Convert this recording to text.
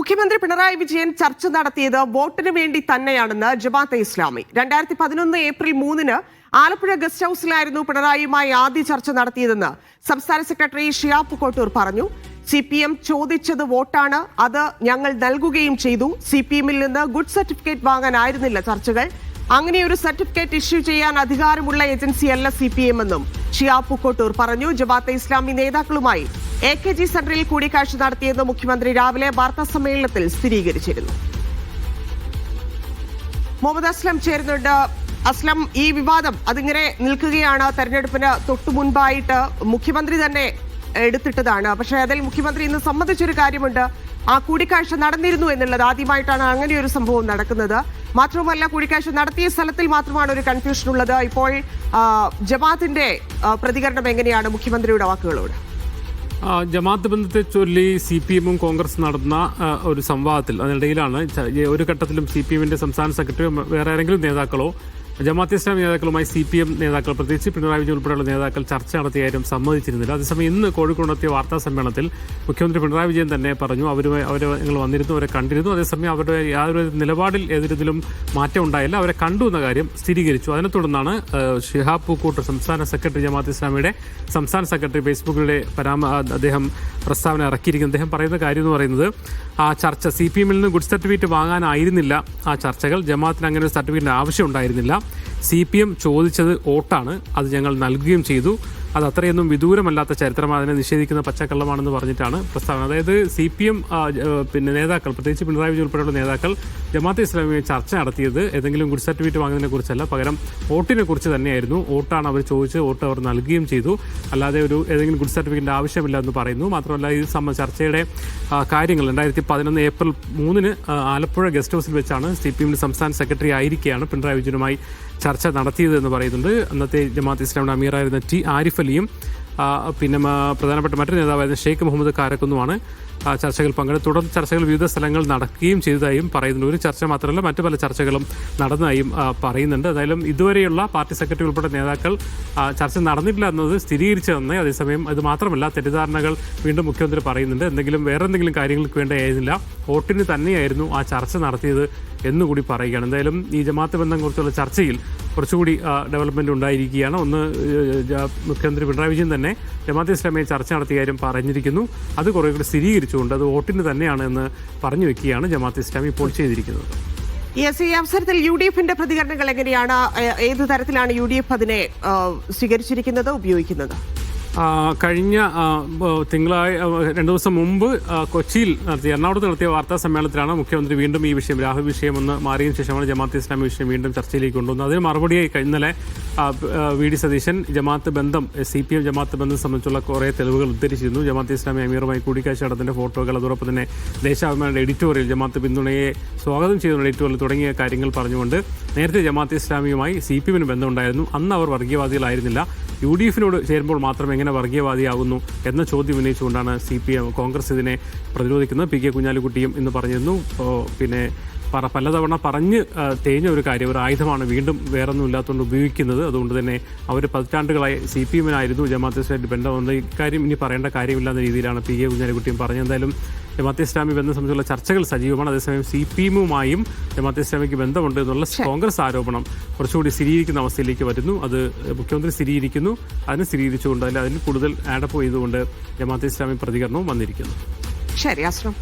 മുഖ്യമന്ത്രി പിണറായി വിജയൻ ചർച്ച നടത്തിയത് വോട്ടിന് വേണ്ടി തന്നെയാണെന്ന് ജമാഅത്തെ ഇസ്ലാമി. രണ്ടായിരത്തി പതിനൊന്ന് ഏപ്രിൽ മൂന്നിന് ആലപ്പുഴ ഗസ്റ്റ് ഹൌസിലായിരുന്നു പിണറായിയുമായി ആദ്യ ചർച്ച നടത്തിയതെന്ന് സംസ്ഥാന സെക്രട്ടറി ഷിയാബ് കോട്ടൂർ പറഞ്ഞു. സി പി എം ചോദിച്ചത് വോട്ടാണ്. അത് ഞങ്ങൾ നൽകുകയും ചെയ്തു. സി പി എമ്മിൽ നിന്ന് ഗുഡ് സർട്ടിഫിക്കറ്റ് വാങ്ങാനായിരുന്നില്ല ചർച്ചകൾ. അങ്ങനെ ഒരു സർട്ടിഫിക്കറ്റ് ഇഷ്യൂ ചെയ്യാൻ അധികാരമുള്ള ഏജൻസിയല്ല സി പി എം എന്നും ഷിയാബ് കോട്ടൂർ പറഞ്ഞു. ജമാഅത്തെ ഇസ്ലാമി നേതാക്കളുമായി എ കെ ജി സെന്ററിൽ കൂടിക്കാഴ്ച നടത്തിയെന്ന് മുഖ്യമന്ത്രി രാവിലെ വാർത്താ സമ്മേളനത്തിൽ സ്ഥിരീകരിച്ചിരുന്നു. മുഹമ്മദ് അസ്ലം ചേരുന്നുണ്ട്. അസ്ലം ഈ വിവാദം അതിങ്ങനെ നിൽക്കുകയാണ്. തെരഞ്ഞെടുപ്പിന് തൊട്ടു മുൻപായിട്ട് മുഖ്യമന്ത്രി തന്നെ എടുത്തിട്ടതാണ്. പക്ഷേ അതിൽ മുഖ്യമന്ത്രി ഇന്ന് സമ്മതിച്ചൊരു കാര്യമുണ്ട്. ആ കൂടിക്കാഴ്ച നടന്നിരുന്നു എന്നുള്ളത് ആദ്യമായിട്ടാണ് അങ്ങനെ ഒരു സംഭവം നടക്കുന്നത്. മാത്രവുമല്ല കൂടിക്കാഴ്ച നടത്തിയ സ്ഥലത്തിൽ മാത്രമാണ് ഒരു കൺഫ്യൂഷൻ ഉള്ളത്. ഇപ്പോൾ ജമാത്തിന്റെ പ്രതികരണം എങ്ങനെയാണ് മുഖ്യമന്ത്രിയുടെ വാക്കുകളോട്? ജമാഅത്ത് ബന്ധത്തെ ചൊല്ലി സി പി എമ്മും കോൺഗ്രസ് നടന്ന ഒരു സംവാദത്തിൽ അതിനിടയിലാണ് ഒരു ഘട്ടത്തിലും സി പി എമ്മിന്റെ സംസ്ഥാന സെക്രട്ടറിയോ വേറെ ആരെങ്കിലും നേതാക്കളോ ജമാഅത്ത് ഇസ്ലാമി നേതാക്കളുമായി സി പി എം നേതാക്കൾ പ്രത്യേകിച്ച് പിണറായി വിജയൻ ഉൾപ്പെടെയുള്ള നേതാക്കൾ ചർച്ച നടത്തിയ കാര്യം സമ്മതിച്ചിരുന്നില്ല. അതേസമയം ഇന്ന് കോഴിക്കോട് നടത്തിയ വാർത്താ സമ്മേളനത്തിൽ മുഖ്യമന്ത്രി പിണറായി വിജയൻ തന്നെ പറഞ്ഞു അവരുമായി അവർ ഞങ്ങൾ വന്നിരുന്നു അവരെ കണ്ടിരുന്നു. അതേസമയം അവരുടെ യാതൊരു നിലപാടിൽ ഏതൊരിതിലും മാറ്റം ഉണ്ടായില്ല. അവരെ കണ്ടു എന്ന കാര്യം സ്ഥിരീകരിച്ചു. അതിനെ തുടർന്നാണ് ഷിഹാബ് പൂക്കൂട്ട് സംസ്ഥാന സെക്രട്ടറി ജമാഅത്ത് ഇസ്ലാമിയുടെ സംസ്ഥാന സെക്രട്ടറി ഫേസ്ബുക്കിലൂടെ പരാമ അദ്ദേഹം പ്രസ്താവന ഇറക്കിയിരിക്കുന്നത് അദ്ദേഹം പറയുന്ന കാര്യം എന്ന് പറയുന്നത് ആ ചർച്ച സി പി എമ്മിൽ നിന്ന് ഗുഡ് സർട്ടിഫിക്കറ്റ് വാങ്ങാനായിരുന്നില്ല ആ ചർച്ചകൾ. ജമാഅത്തിന് അങ്ങനെ ഒരു സർട്ടിഫിക്കറ്റിന്റെ ആവശ്യം ഉണ്ടായിരുന്നില്ല. സി പി എം ചോദിച്ചത് വോട്ടാണ്. അത് ഞങ്ങൾ നൽകുകയും ചെയ്തു. അത് അത്രയൊന്നും വിദൂരമല്ലാത്ത ചരിത്രം അതിനെ നിഷേധിക്കുന്ന പച്ചക്കള്ളമാണെന്ന് പറഞ്ഞിട്ടാണ് പ്രസ്താവന. അതായത് സി പി എം പിന്നെ നേതാക്കൾ പ്രത്യേകിച്ച് പിണറായി വിജയൻ ഉൾപ്പെടെയുള്ള നേതാക്കൾ ജമാഅത്തെ ഇസ്ലാമിയെ ചർച്ച നടത്തിയത് ഏതെങ്കിലും ഗുഡ് സർട്ടിഫിക്കറ്റ് വാങ്ങുന്നതിനെ കുറിച്ചല്ല. പകരം വോട്ടിനെ കുറിച്ച് തന്നെയായിരുന്നു. വോട്ടാണ് അവർ ചോദിച്ച് വോട്ട് അവർ നൽകുകയും ചെയ്തു. അല്ലാതെ ഒരു ഏതെങ്കിലും ഗുഡ് സർട്ടിഫിക്കറ്റിന്റെ ആവശ്യമില്ല എന്ന് പറയുന്നു. മാത്രമല്ല ഇത് സംബന്ധ ചർച്ചയുടെ കാര്യങ്ങൾ രണ്ടായിരത്തി പതിനൊന്ന് ഏപ്രിൽ മൂന്നിന് ആലപ്പുഴ ഗസ്റ്റ് ഹൗസിൽ വെച്ചാണ് സി പി എമ്മിന്റെ സംസ്ഥാന സെക്രട്ടറി ആയിരിക്കെയാണ് പിണറായി വിജയനുമായി ചർച്ച നടത്തിയത് എന്ന് പറയുന്നുണ്ട്. അന്നത്തെ ജമാഅത്ത് ഇസ്ലാമിയുടെ അമീറായിരുന്ന ടി ആരിഫ് അലിയും പിന്നെ പ്രധാനപ്പെട്ട മറ്റൊരു നേതാവായിരുന്ന ഷെയ്ഖ് മുഹമ്മദ് കാരക്കുന്നുമാണ് ചർച്ചകൾ പങ്കെടുത്ത് തുടർ ചർച്ചകൾ വിവിധ സ്ഥലങ്ങൾ നടക്കുകയും ചെയ്തതായും പറയുന്നുണ്ട്. ഒരു ചർച്ച മാത്രമല്ല മറ്റു പല ചർച്ചകളും നടന്നതായും പറയുന്നുണ്ട്. എന്തായാലും ഇതുവരെയുള്ള പാർട്ടി സെക്രട്ടറി ഉൾപ്പെടെ നേതാക്കൾ ചർച്ച നടന്നിട്ടില്ല എന്നത് സ്ഥിരീകരിച്ചതെന്ന് അതേസമയം അത് മാത്രമല്ല തെറ്റിദ്ധാരണകൾ വീണ്ടും മുഖ്യമന്ത്രി പറയുന്നുണ്ട്. എന്തെങ്കിലും വേറെ എന്തെങ്കിലും കാര്യങ്ങൾക്ക് വേണ്ടിയായിരുന്നില്ല. വോട്ടിന് തന്നെയായിരുന്നു ആ ചർച്ച നടത്തിയത് എന്നുകൂടി പറയുകയാണ്. എന്തായാലും ഈ ജമാഅത്ത് ബന്ധം കുറിച്ചുള്ള ചർച്ചയിൽ കുറച്ചുകൂടി ഡെവലപ്മെന്റ് ഉണ്ടായിരിക്കുകയാണ്. ഒന്ന് മുഖ്യമന്ത്രി പിണറായി വിജയൻ തന്നെ ജമാഅത്ത് ഇസ്ലാമിയെ ചർച്ച നടത്തിയ കാര്യം പറഞ്ഞിരിക്കുന്നു. അത് കുറേ കൂടി സ്ഥിരീകരിച്ചുകൊണ്ട് അത് വോട്ടിന് തന്നെയാണ് എന്ന് പറഞ്ഞു വെക്കുകയാണ് ജമാഅത്ത് ഇസ്ലാമി ഇപ്പോൾ ചെയ്തിരിക്കുന്നത്. യെസ് ഈ അവസരത്തിൽ യു ഡി എഫിന്റെ പ്രതികരണങ്ങൾ എങ്ങനെയാണ്? ഏത് തരത്തിലാണ് യു ഡി എഫ് അതിനെ സ്വീകരിച്ചിരിക്കുന്നത് ഉപയോഗിക്കുന്നത്? കഴിഞ്ഞ തിങ്കളാഴ്ച രണ്ട് ദിവസം മുമ്പ് കൊച്ചിയിൽ നടത്തിയ എറണാകുളത്ത് നടത്തിയ വാർത്താ സമ്മേളനത്തിലാണ് മുഖ്യമന്ത്രി വീണ്ടും ഈ വിഷയം രാഹുൽ വിഷയം ഒന്ന് മാറിയതിനു ശേഷമാണ് ജമാഅത്ത് ഇസ്ലാമി വിഷയം വീണ്ടും ചർച്ചയിലേക്ക് കൊണ്ടുവന്നത്. അതിന് മറുപടിയായി ഇന്നലെ വി ഡി സതീശൻ ജമാഅത്ത് ബന്ധം സി പി എം ജമാഅത്ത് ബന്ധം സംബന്ധിച്ചുള്ള കുറേ തെളിവുകൾ ഉദ്ധരിച്ചിരുന്നു. ജമാഅത്ത് ഇസ്ലാമി അമീറുമായി കൂടിക്കാഴ്ച നടത്തിന്റെ ഫോട്ടോകൾ അതോടൊപ്പം തന്നെ ദേശാഭിമാനിയുടെ എഡിറ്റോറിയൽ ജമാഅത്ത് പിന്തുണയെ സ്വാഗതം ചെയ്യുന്ന എഡിറ്റോറിയൽ തുടങ്ങിയ കാര്യങ്ങൾ പറഞ്ഞുകൊണ്ട് നേരത്തെ ജമാഅത്ത് ഇസ്ലാമിയുമായി സി പി എമ്മിന് ബന്ധമുണ്ടായിരുന്നു. അന്ന് അവർ വർഗീയവാദികളായിരുന്നില്ല. യു ഡി എഫിനോട് ചേരുമ്പോൾ മാത്രം എങ്ങനെ വർഗീയവാദിയാകുന്നു എന്ന ചോദ്യം ഉന്നയിച്ചുകൊണ്ടാണ് സി പി എം കോൺഗ്രസ് ഇതിനെ പ്രതിരോധിക്കുന്നത്. പി കെ കുഞ്ഞാലിക്കുട്ടിയും എന്ന് പറഞ്ഞിരുന്നു. പിന്നെ പറ പലതവണ പറഞ്ഞ് തേഞ്ഞ ഒരു കാര്യം ഒരു ആയുധമാണ് വീണ്ടും വേറൊന്നും ഇല്ലാത്തതുകൊണ്ട് ഉപയോഗിക്കുന്നത്. അതുകൊണ്ട് തന്നെ അവർ പതിറ്റാണ്ടുകളായി സി പി എമ്മിനായിരുന്നു ജമാഅത്ത് ബന്ധം ബന്ധമെന്ന് ഇക്കാര്യം ഇനി പറയേണ്ട കാര്യമില്ലാത്ത രീതിയിലാണ് പി കെ കുഞ്ഞാലിക്കുട്ടിയും പറഞ്ഞത്. എന്തായാലും ജമാഅത്ത് ഇസ്ലാമി ബന്ധം സംബന്ധിച്ചുള്ള ചർച്ചകൾ സജീവമാണ്. അതേസമയം സി പി എമ്മുമായും ജമാഅത്ത് ഇസ്ലാമിക്ക് ബന്ധമുണ്ട് എന്നുള്ള കോൺഗ്രസ് ആരോപണം കുറച്ചുകൂടി സ്ഥിരീകരിക്കുന്ന അവസ്ഥയിലേക്ക് വരുന്നു. അത് മുഖ്യമന്ത്രി സ്ഥിരീകരിക്കുന്നു. അതിന് സ്ഥിരീകരിച്ചുകൊണ്ട് അതിൽ അതിൽ കൂടുതൽ ആഡപ്പ് ചെയ്തുകൊണ്ട് ജമാഅത്ത് ഇസ്ലാമി പ്രതികരണവും വന്നിരിക്കുന്നു. ശരി അസ്ലം.